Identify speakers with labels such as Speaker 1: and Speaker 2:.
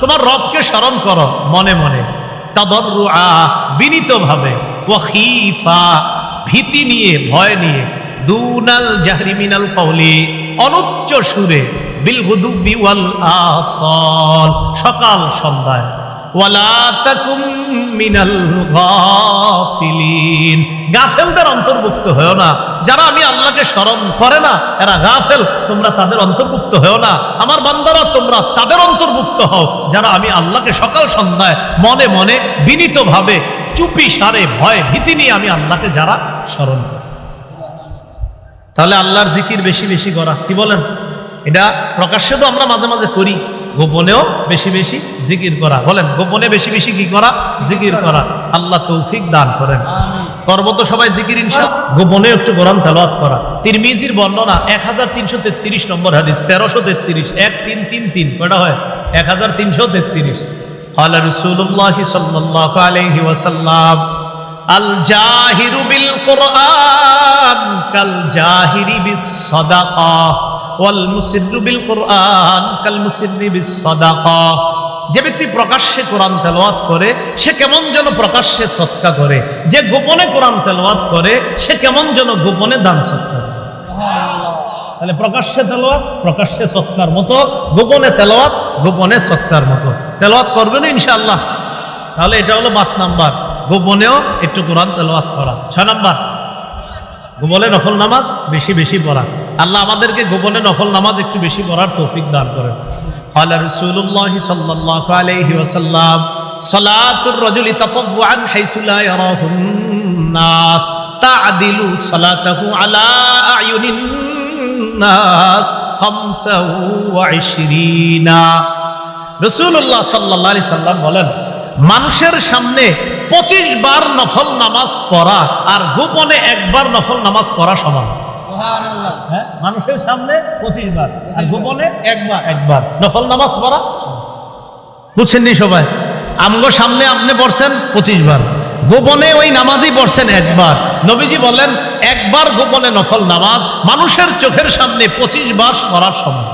Speaker 1: তোমার রবকে স্মরণ করো মনে মনে। তাদররুআ, বিনীতভাবে। ওয়াখিফা ভীতি নিয়ে, ভয় নিয়ে। দুনাল জাহরিমিনাল কৌলি অনুচ্চ সুরে। বিল ওয়াল আসল। সকাল সন্ধ্যায়। গাফেলদের অন্তর্ভুক্ত হয়েও না। যারা আমি আল্লাহকে স্মরণ করে না, এরা গাফেল। তোমরা তাদের অন্তর্ভুক্ত হয়েও না। আমার বান্দারা, তোমরা তাদের অন্তর্ভুক্ত হও। যারা আমি আল্লাহকে সকাল সন্ধ্যায় মনে মনে বিনীতভাবে চুপি সারে ভয় ভীতি নিয়ে আমি আল্লাহকে যারা স্মরণ তাহলে আল্লাহর জিকির বেশি বেশি করা। কি বলেন? এটা প্রকাশ্যে তো আমরা মাঝে মাঝে করি। গোপনেও বেশি বেশি জিকির করা বলেন গোপনে বেশি বেশি কি করা জিকির করা আল্লাহ তৌফিক দান করেন করবো তো সবাই জিকির ইনশা গোপনে একটু কোরআন তেলাওয়াত করা তিরমিজির বর্ণনা এক হাজার তিনশো তেত্রিশ নম্বর হাদিস তেরোশো তেত্রিশ এক তিন তিন তিন কয়টা হয় এক হাজার তিনশো তেত্রিশ قال رسول الله صلى الله عليه وسلم الجاهر بالقرآن كالجاهر যে ব্যক্তি প্রকাশ্যে কোরআন তেলাওয়াত করে, সে কেমন যেন প্রকাশ্যে সৎকা করে। যে গোপনে কোরআন তেলাওয়াত করে, সে কেমন যেন গোপনে দান সৎকা তাহলে প্রকাশ্যে তেলোয়াত প্রকাশ্যে সৎকার মতো, গোপনে তেলাওয়াত, গোপনে সৎকার মতো। তেলাওয়াত করবেন ইনশাআল্লাহ। তাহলে এটা হলো পাঁচ নাম্বার। গোপনেও একটু কোরআন তেলাওয়াত করা। ছয় নাম্বার। গোপনে নফল নামাজ বেশি বেশি পড়া। আল্লাহ আমাদেরকে গোপনে নফল নামাজ একটু বেশি পড়ার তৌফিক দান করেন قال رسول الله صلى الله عليه وسلم صلاة الرجل تطوعا حيث لا يراه الناس تعدل صلاته على أعين الناس خمسا وعشرين রসুল্লাহ সাল্লাহ আলি সাল্লাম বলেন মানুষের সামনে পঁচিশ বার নফল নামাজ পড়া আর গোপনে একবার নফল নামাজ পড়া সমান হ্যাঁ মানুষের সামনে পঁচিশ বার আর গোপনে একবার। একবার। নফল নামাজ পড়া? বুঝছেন নি সবাই? আমগো সামনে আপনি পড়ছেন পঁচিশ বার। গোপনে ওই নামাজই পড়ছেন একবার। নবীজি বলেন একবার গোপনে নফল নামাজ মানুষের চোখের সামনে পঁচিশ বার পড়ার সমান